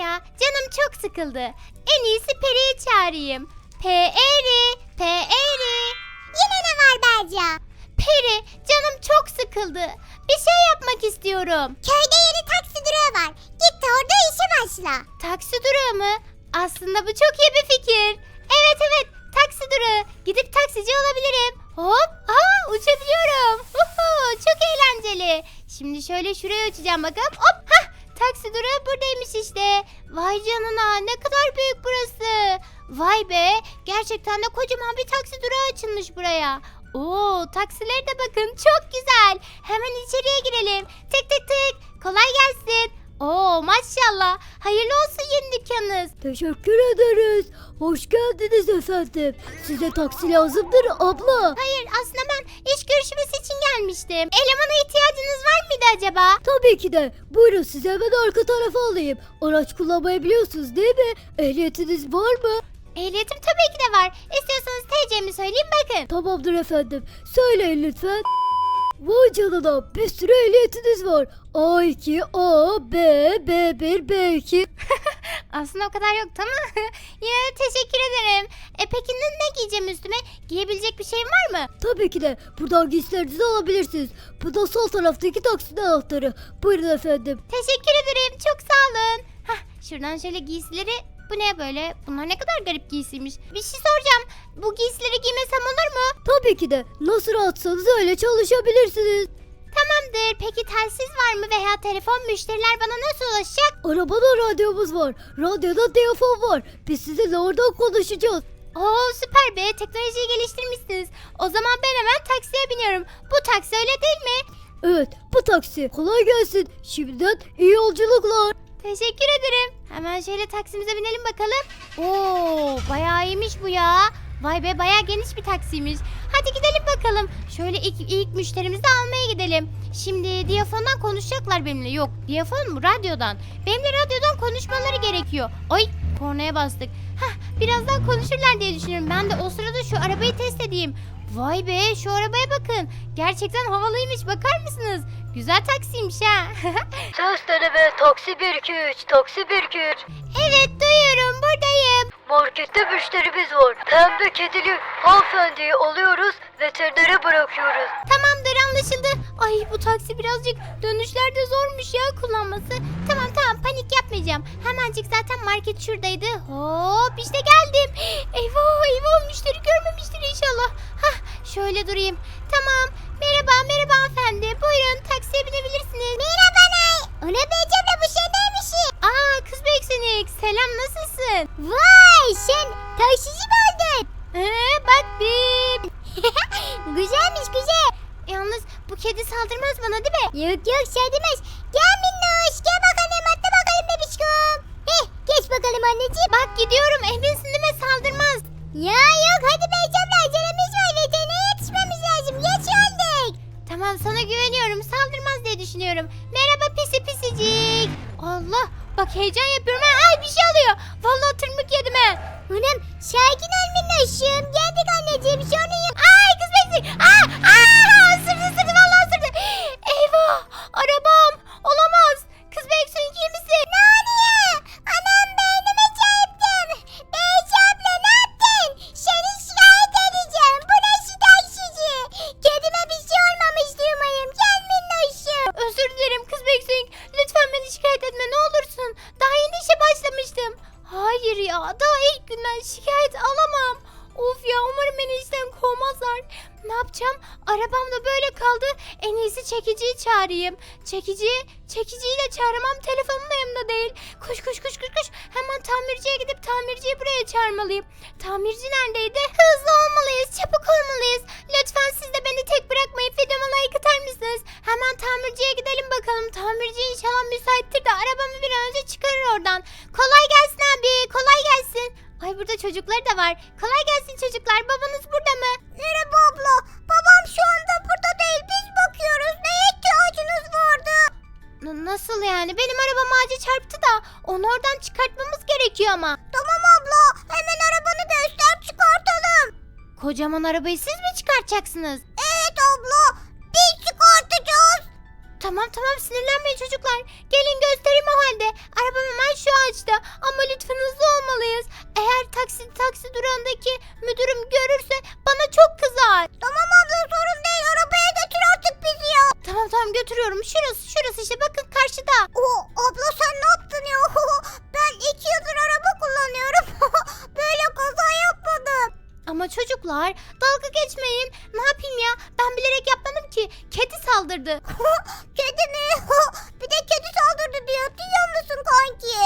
ya canım çok sıkıldı. En iyisi Peri'yi çağırayım. Peri, Peri. Yine ne var Berca? Peri canım çok sıkıldı. Bir şey yapmak istiyorum. Köyde yeni taksi durağı var. Git de orada işe başla. Taksi durağı mı? Aslında bu çok iyi bir fikir. Evet evet taksi durağı. Gidip taksici olabilirim. Hop aa uçabiliyorum. Huhu, çok eğlenceli. Şimdi şöyle şuraya uçacağım bakalım. Hop hah taksi durağı buradaymış işte. Vay canına ne kadar büyük burası. Vay be gerçekten de kocaman bir taksi durağı açılmış buraya. Oo taksilere de bakın çok güzel. Hemen içeriye girelim. Tık tık tık. Kolay gelsin. Oo maşallah. Hayırlı olsun yeni dükkanınız. Teşekkür ederiz. Hoş geldiniz efendim. Size taksi lazımdır abla. Hayır aslında ben iş görüşmesi için gelmiştim. Elemana ihtiyacınız var mıydı acaba? Tabii ki de. Buyurun size hemen arka tarafa alayım. Araç kullanmayı biliyorsunuz değil mi? Ehliyetiniz var mı? Ehliyetim tabii ki de var. İstiyorsanız TC'mi söyleyeyim bakın. Tamamdır efendim. Söyleyin lütfen. Vay canına bir sürü ehliyetiniz var. A2, A, B, B1, B2. Aslında o kadar yoktu ama ya teşekkür ederim. E peki ne, ne giyeceğim üstüme? Giyebilecek bir şeyim var mı? Tabii ki de buradan giysilerinizi alabilirsiniz. Bu da sol taraftaki taksinin anahtarı. Buyurun efendim. Teşekkür ederim. Çok sağ olun. Hah, şuradan şöyle giysileri bu ne böyle? Bunlar ne kadar garip giysiymiş. Bir şey soracağım. Bu giysileri giymesem olur mu? Tabii ki de nasıl rahatsanız öyle çalışabilirsiniz. Tamamdır. Peki telsiz var mı veya telefon müşteriler bana nasıl ulaşacak? Arabada radyomuz var. Radyoda telefon var. Biz sizinle oradan konuşacağız. Oo süper be. Teknolojiyi geliştirmişsiniz. O zaman ben hemen taksiye biniyorum. Bu taksi öyle değil mi? Evet bu taksi. Kolay gelsin. Şimdiden iyi yolculuklar. Teşekkür ederim. Hemen şöyle taksimize binelim bakalım. Oo, bayağı iyiymiş bu ya. Vay be bayağı geniş bir taksiymiş. Hadi gidelim bakalım. Şöyle ilk, ilk müşterimizi almaya gidelim. Şimdi diyafondan konuşacaklar benimle. Yok diyafon mu radyodan. Benimle radyodan konuşmaları gerekiyor. Ay kornaya bastık. Hah birazdan konuşurlar diye düşünüyorum. Ben de o sırada şu arabayı test edeyim. Vay be şu arabaya bakın. Gerçekten havalıymış bakar mısınız? Güzel taksiymiş ha. Ses deneme taksi 123 taksi 123. evet duyuyorum buradayım. Markette müşterimiz var. Pembe kedili hanımefendiyi alıyoruz veterinere bırakıyoruz. Tamamdır anlaşıldı. Ay bu taksi birazcık dönüşlerde zormuş ya kullanması. Tamam tamam panik yapmayacağım. Hemencik zaten market şuradaydı. Hop işte geldim. Eyvah eyvah müşteri görmemiştir inşallah. Hah şöyle durayım. Tamam merhaba merhaba hanımefendi. Buyurun taksiye binebilirsiniz. Merhaba Nay. Ona Berca da bu şey neymiş? Aa kız beksenik selam nasılsın? Vay sen taksici mi oldun? Ee, bak bir. Güzelmiş güzel. Yalnız bu kedi saldırmaz bana değil mi? Yok yok şey demez. Kovmazlar. Ne yapacağım? Arabam da böyle kaldı. En iyisi çekiciyi çağırayım. Çekici, çekiciyi de çağıramam. Telefonum da yanımda değil. Koş koş koş koş koş. Hemen tamirciye gidip tamirciyi buraya çağırmalıyım. Tamirci neredeydi? Hızlı olmalıyız. Çabuk olmalıyız. Lütfen siz de beni tek bırakmayıp videoma like atar mısınız? Hemen tamirciye gidelim bakalım. Tamirci inşallah müsaittir de arabamı bir an önce çıkarır oradan. Kolay gelsin abi. Kolay gelsin. Ay burada çocukları da var. Kolay gelsin çocuklar. Babanız burada mı? Merhaba abla. Babam şu anda burada değil. Biz bakıyoruz. Neye ihtiyacınız vardı? N- nasıl yani? Benim arabam ağaca çarptı da onu oradan çıkartmamız gerekiyor ama. Tamam abla. Hemen arabanı göster çıkartalım. Kocaman arabayı siz mi çıkartacaksınız? Evet abla. Biz çıkartacağız. Tamam tamam sinirlenmeyin çocuklar. Götürüyorum. Şurası şurası işte bakın karşıda. Oo, abla sen ne yaptın ya? Ben iki yıldır araba kullanıyorum. Böyle kaza yapmadım. Ama çocuklar dalga geçmeyin. Ne yapayım ya? Ben bilerek yapmadım ki. Kedi saldırdı. Kedi mi? Bir de kedi saldırdı diyor. Duyuyor musun kanki?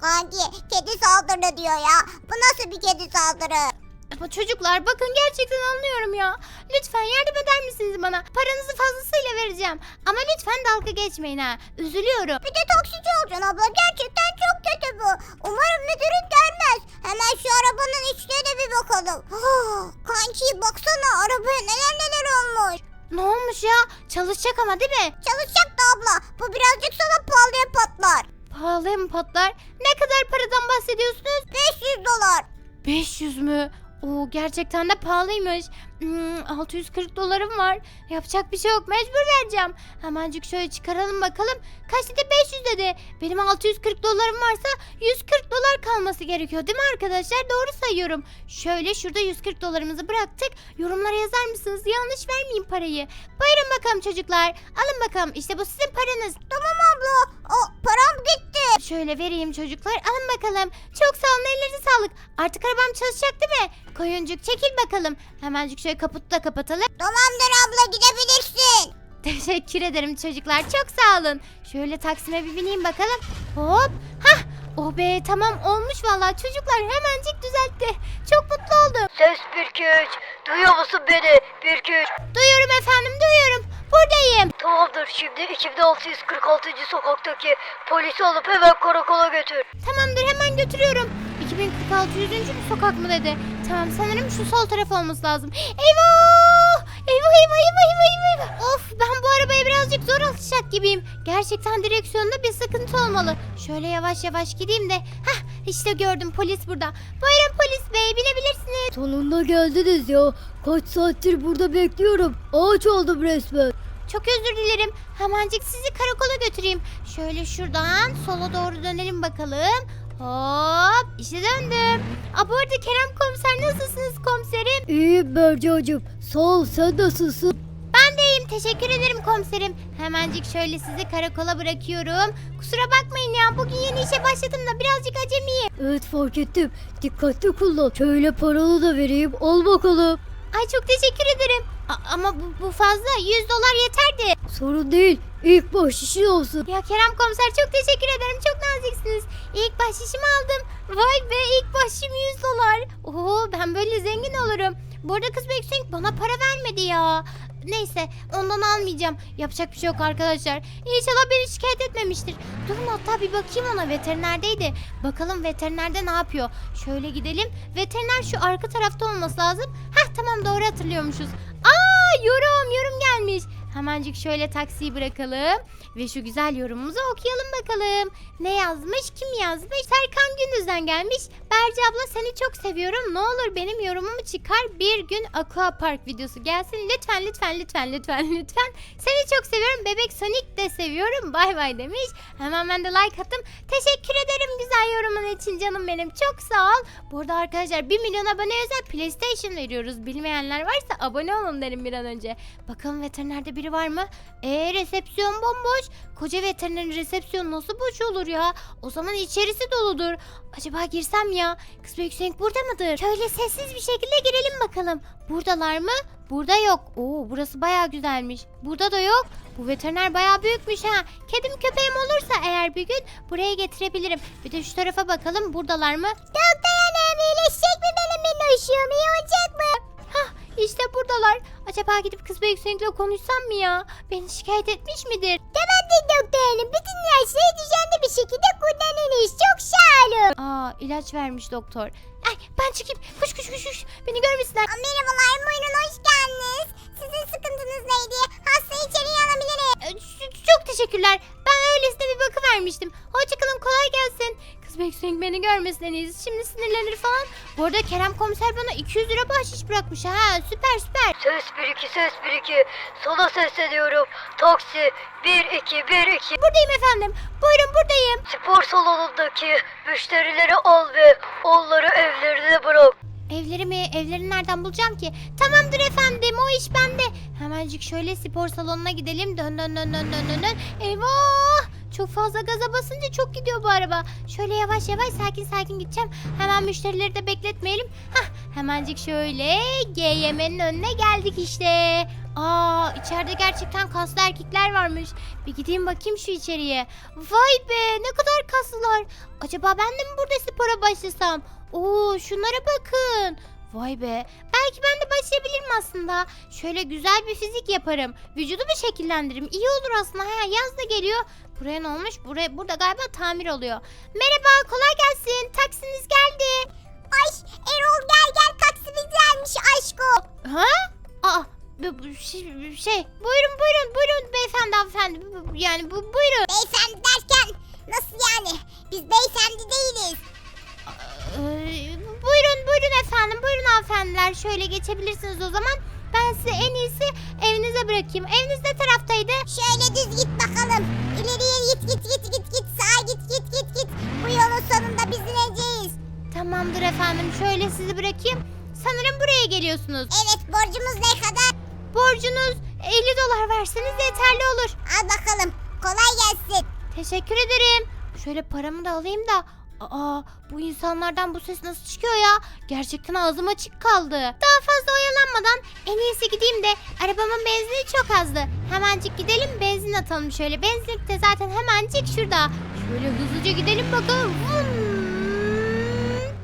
kanki kedi saldırdı diyor ya. Bu nasıl bir kedi saldırı? Ama çocuklar bakın gerçekten anlıyorum ya. Lütfen yardım eder misiniz bana? Paranızı fazlasıyla vereceğim. Ama lütfen dalga geçmeyin ha. Üzülüyorum. Bir de taksici olacaksın abla. Gerçekten çok kötü bu. Umarım müdürün gelmez. Hemen şu arabanın içine de bir bakalım. kanki baksana arabaya neler neler olmuş. Ne olmuş ya? Çalışacak ama değil mi? Çalışacak da abla. Bu birazcık sana pahalıya patlar. Pahalıya mı patlar? Ne kadar paradan bahsediyorsunuz? 500 dolar. 500 mü? Oo gerçekten de pahalıymış. Hmm, 640 dolarım var. Yapacak bir şey yok. Mecbur vereceğim. Hemencik şöyle çıkaralım bakalım. Kaç dedi? 500 dedi. Benim 640 dolarım varsa 140 dolar kalması gerekiyor değil mi arkadaşlar? Doğru sayıyorum. Şöyle şurada 140 dolarımızı bıraktık. Yorumlara yazar mısınız? Yanlış vermeyin parayı. Buyurun bakalım çocuklar. Alın bakalım. İşte bu sizin paranız. Tamam abla. O param gitti. Şöyle vereyim çocuklar. Alın bakalım. Çok sağ olun. Ellerinize sağlık. Artık arabam çalışacak değil mi? Koyuncuk çekil bakalım. Hemencik şöyle kaputu da kapatalım. Tamamdır abla gidebilirsin. Teşekkür ederim çocuklar. Çok sağ olun. Şöyle Taksim'e bir bineyim bakalım. Hop. Hah. Oh be tamam olmuş vallahi çocuklar hemencik düzeltti. Çok mutlu oldum. Ses 1-2-3. Duyuyor musun beni? 1-2-3. Duyuyorum efendim duyuyorum. Buradayım. Tamamdır şimdi 2646. sokaktaki polisi alıp hemen karakola götür. Tamamdır hemen götürüyorum. 2600. sokak mı dedi? Tamam sanırım şu sol taraf olması lazım. Eyvah eyvah eyvah eyvah eyvah, eyvah. Of ben bu arabaya birazcık zor alışacak gibiyim. Gerçekten direksiyonda bir sıkıntı olmalı. Şöyle yavaş yavaş gideyim de. Hah işte gördüm polis burada. Buyurun polis bey binebilirsiniz. Sonunda geldiniz ya. Kaç saattir burada bekliyorum. Ağaç oldum resmen. Çok özür dilerim. Hemencik sizi karakola götüreyim. Şöyle şuradan sola doğru dönelim bakalım. Hop işte döndüm. Aa, bu arada Kerem komiser nasılsınız komiserim? İyiyim Bercacığım. Sağ ol sen nasılsın? Ben de iyiyim teşekkür ederim komiserim. Hemencik şöyle sizi karakola bırakıyorum. Kusura bakmayın ya bugün yeni işe başladım da birazcık acemiyim. Evet fark ettim. Dikkatli kullan. Şöyle paralı da vereyim. Al bakalım. Ay çok teşekkür ederim. A- ama bu, bu fazla 100 dolar yeterdi. Sorun değil. İlk baş işin olsun. Ya Kerem komiser çok teşekkür ederim çok naziksiniz. İlk bahşişimi aldım. Vay be ilk bahşişim 100 dolar. Oo ben böyle zengin olurum. Bu arada kız Beksin bana para vermedi ya. Neyse ondan almayacağım. Yapacak bir şey yok arkadaşlar. İnşallah beni şikayet etmemiştir. Durun hatta bir bakayım ona veterinerdeydi. Bakalım veterinerde ne yapıyor. Şöyle gidelim. Veteriner şu arka tarafta olması lazım. Heh tamam doğru hatırlıyormuşuz. Aa yorum yorum gelmiş. Hemencik şöyle taksiyi bırakalım ve şu güzel yorumumuzu okuyalım bakalım. Ne yazmış? Kim yazmış? Serkan Gündüz'den gelmiş. Berce abla seni çok seviyorum. Ne olur benim yorumumu çıkar. Bir gün Aqua Park videosu gelsin. Lütfen lütfen lütfen lütfen lütfen. Seni çok seviyorum. Bebek Sonic de seviyorum. Bay bay demiş. Hemen ben de like attım. Teşekkür ederim güzel yorumun için canım benim. Çok sağ ol. Burada arkadaşlar 1 milyon abone özel PlayStation veriyoruz. Bilmeyenler varsa abone olun derim bir an önce. Bakalım veterinerde biri var mı? Eee resepsiyon bomboş. Koca veterinerin resepsiyonu nasıl boş olur ya? O zaman içerisi doludur. Acaba girsem ya? Kız Büyük burada mıdır? Şöyle sessiz bir şekilde girelim bakalım. Buradalar mı? Burada yok. Oo burası baya güzelmiş. Burada da yok. Bu veteriner baya büyükmüş ha. Kedim köpeğim olursa eğer bir gün buraya getirebilirim. Bir de şu tarafa bakalım buradalar mı? Doktor hanım iyileşecek mi benim minnoşum? İyi olacak mı? İşte buradalar. Acaba gidip kız Büyük konuşsam mı ya? Beni şikayet etmiş midir? Tamamdır doktor hanım. Bütün ilaçları düzenli bir şekilde kullanınız. Çok sağ olun. Aa ilaç vermiş doktor. Ay ben çıkayım. Kuş kuş kuş kuş. Beni görmesinler. Aa, Merhabalar buyurun hoş geldiniz. Sizin sıkıntınız neydi? Hastayı içeriye alabilirim. Ee, Çok teşekkürler. Ben öylesine bir bakı vermiştim. Hoşçakalın kolay gelsin. Beksin beni görmesin en iyisi. Şimdi sinirlenir falan. Bu arada Kerem komiser bana 200 lira bahşiş bırakmış. Ha süper süper. Ses 1 2 ses 1 2. Sana sesleniyorum. Taksi 1 2 1 2. Buradayım efendim. Buyurun buradayım. Spor salonundaki müşterileri al ve onları evlerine bırak. Evleri mi? Evleri nereden bulacağım ki? Tamamdır efendim o iş bende. Hemencik şöyle spor salonuna gidelim. Dön dön dön dön dön dön. dön. Eyvah! Çok fazla gaza basınca çok gidiyor bu araba. Şöyle yavaş yavaş sakin sakin gideceğim. Hemen müşterileri de bekletmeyelim. Hah hemencik şöyle GYM'nin önüne geldik işte. Aa içeride gerçekten kaslı erkekler varmış. Bir gideyim bakayım şu içeriye. Vay be ne kadar kaslılar. Acaba ben de mi burada spora başlasam? Oo şunlara bakın. Vay be. Belki ben de başlayabilirim aslında. Şöyle güzel bir fizik yaparım. Vücudumu şekillendiririm. İyi olur aslında. Ha, yaz da geliyor. Buraya ne olmuş? Buraya, burada galiba tamir oluyor. Merhaba kolay gelsin. Taksiniz geldi. Ay Erol gel gel taksimiz gelmiş aşko. Ha? Aa şey, şey buyurun buyurun buyurun beyefendi hanımefendi yani bu buyurun hanımefendiler şöyle geçebilirsiniz o zaman ben size en iyisi evinize bırakayım eviniz ne taraftaydı Şöyle düz git bakalım. İleriye git git git git git. Sağa git git git git. Bu yolun sonunda biz ineceğiz. tamamdır efendim şöyle sizi bırakayım sanırım buraya geliyorsunuz Evet borcumuz ne kadar? borcunuz 50 dolar verseniz yeterli olur Al bakalım. Kolay gelsin. teşekkür ederim şöyle paramı da alayım da Aa bu insanlardan bu ses nasıl çıkıyor ya? Gerçekten ağzım açık kaldı. Daha fazla oyalanmadan en iyisi gideyim de arabamın benzini çok azdı. Hemencik gidelim benzin atalım şöyle. Benzinlik de zaten hemencik şurada. Şöyle hızlıca gidelim bakalım. Vum.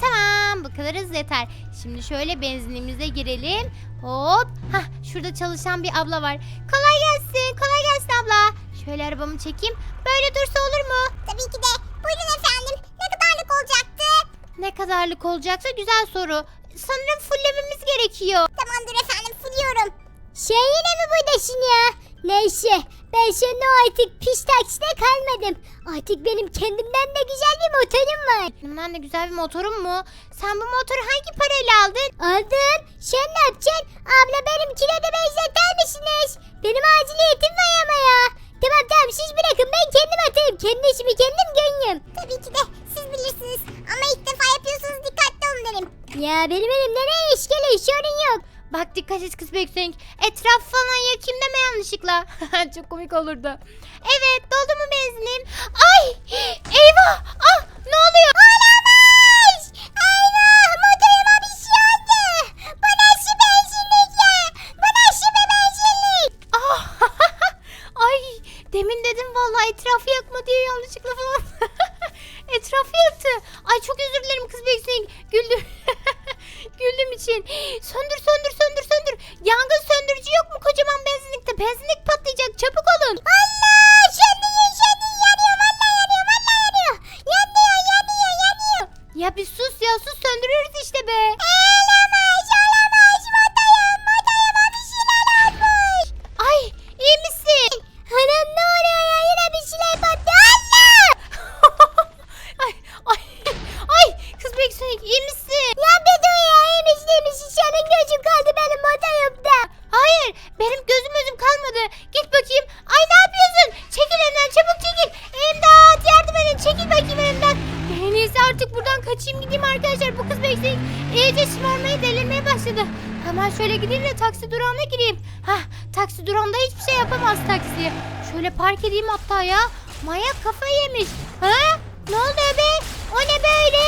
Tamam bu kadar hız yeter. Şimdi şöyle benzinimize girelim. Hop. Hah şurada çalışan bir abla var. Kolay gelsin. Kolay gelsin abla. Şöyle arabamı çekeyim. Böyle dursa olur mu? Tabii ki de. Buyurun efendim. Ne kadarlık olacaksa güzel soru. Sanırım fullememiz gerekiyor. Tamamdır efendim fırıyorum. Şey yine mi buradasın ya? Neyse ben seninle artık pis takside kalmadım. Artık benim kendimden de güzel bir motorum var. Bundan da güzel bir motorun mu? Sen bu motoru hangi parayla aldın? Aldım. Sen ne yapacaksın? Abla benimkine de benzeter misiniz? Benim aciliyetim var ama ya. Tamam tamam siz bırakın ben kendim atarım. Kendi işimi kendim görüyorum. Tabii ki de siz bilirsiniz. Ama ilk defa yapıyorsunuz dikkatli olun derim. Ya benim elimde ne iş geliyor sorun yok. Bak dikkat et kız Beksenk. Etraf falan yakayım deme yanlışlıkla. Çok komik olurdu. Evet doldu mu benzinim? Ay eyvah ah ne oluyor? Olamaz! Eyvah motoruma şöyle gideyim de taksi durağına gireyim. Hah taksi durağında hiçbir şey yapamaz taksiye. Şöyle park edeyim hatta ya. Manyak kafa yemiş. Ha? Ne oluyor be? O ne böyle?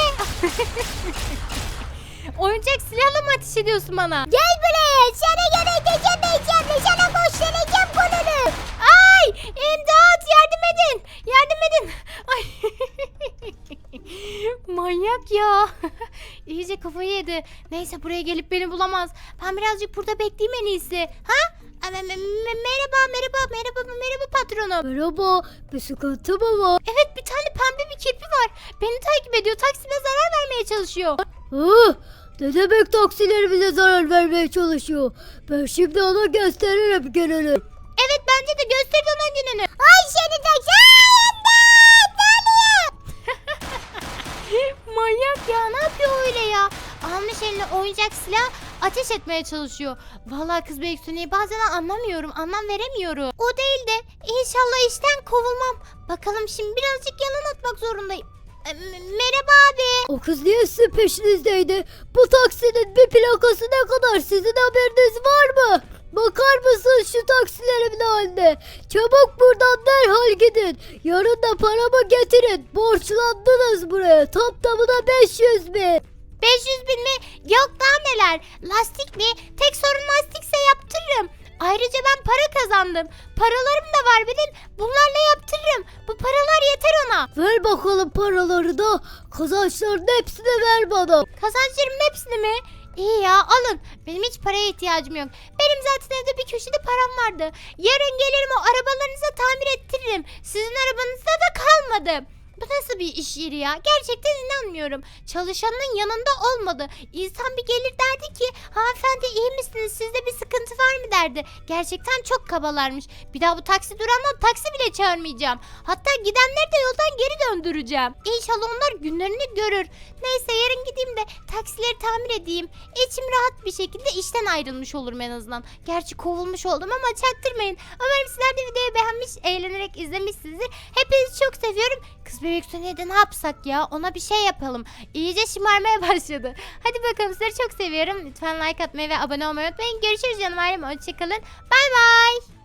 Oyuncak silahla mı ateş ediyorsun bana? Gel buraya sana gerekeceğim beyeceğim sana göstereceğim konunu. Ay! İmdat! Yardım edin! Yardım edin! Ay! Manyak ya. İyice kafayı yedi. Neyse buraya gelip beni bulamaz. Ben birazcık burada bekleyeyim en iyisi. Ha? Me- me- me- merhaba, merhaba, merhaba, merhaba patronum. Merhaba. Bir sıkıntı mı var? Evet bir tane pembe bir kirpi var. Beni takip ediyor. Taksime zarar vermeye çalışıyor. Ne demek taksilerimize zarar vermeye çalışıyor? Ben şimdi ona gösteririm gününü. Evet bence de gösterin onun gününü. Ay seni taksi. Manyak ya ne yapıyor öyle ya? Almış eline oyuncak silah ateş etmeye çalışıyor. Vallahi kız Beysun'u bazen anlamıyorum anlam veremiyorum. O değil de inşallah işten kovulmam. Bakalım şimdi birazcık yalan atmak zorundayım. E, merhaba abi. O kız niye sizin peşinizdeydi? Bu taksinin bir plakası ne kadar sizin haberiniz var mı? Bakar mısın şu taksilerimin haline? Çabuk buradan derhal gidin. Yarın da paramı getirin. Borçlandınız buraya. Tamına 500 bin. 500 bin mi? Yok daha neler. Lastik mi? Tek sorun lastikse yaptırırım. Ayrıca ben para kazandım. Paralarım da var benim. Bunlarla yaptırırım. Bu paralar yeter ona. Ver bakalım paraları da. Kazançların hepsini ver bana. Kazançlarımın hepsini mi? İyi ya alın. Benim hiç paraya ihtiyacım yok. Benim zaten evde bir köşede param vardı. Yarın gelirim o arabalarınızı tamir ettiririm. Sizin arabanızda da kalmadı. Bu nasıl bir iş yeri ya? Gerçekten inanmıyorum. Çalışanın yanında olmadı. İnsan bir gelir derdi ki hanımefendi iyi misiniz? Sizde bir sıkıntı var mı derdi. Gerçekten çok kabalarmış. Bir daha bu taksi durandan taksi bile çağırmayacağım. Hatta gidenleri de yoldan geri döndüreceğim. İnşallah onlar günlerini görür. Neyse yarın gideyim de taksileri tamir edeyim. İçim rahat bir şekilde işten ayrılmış olurum en azından. Gerçi kovulmuş oldum ama çaktırmayın. Umarım sizler de videoyu beğenmiş, eğlenerek izlemişsinizdir. Hepinizi çok seviyorum. Kız bebek Sony'de ne yapsak ya? Ona bir şey yapalım. İyice şımarmaya başladı. Hadi bakalım sizleri çok seviyorum. Lütfen like atmayı ve abone olmayı unutmayın. Görüşürüz canım ailem. Hoşçakalın. Bay bay.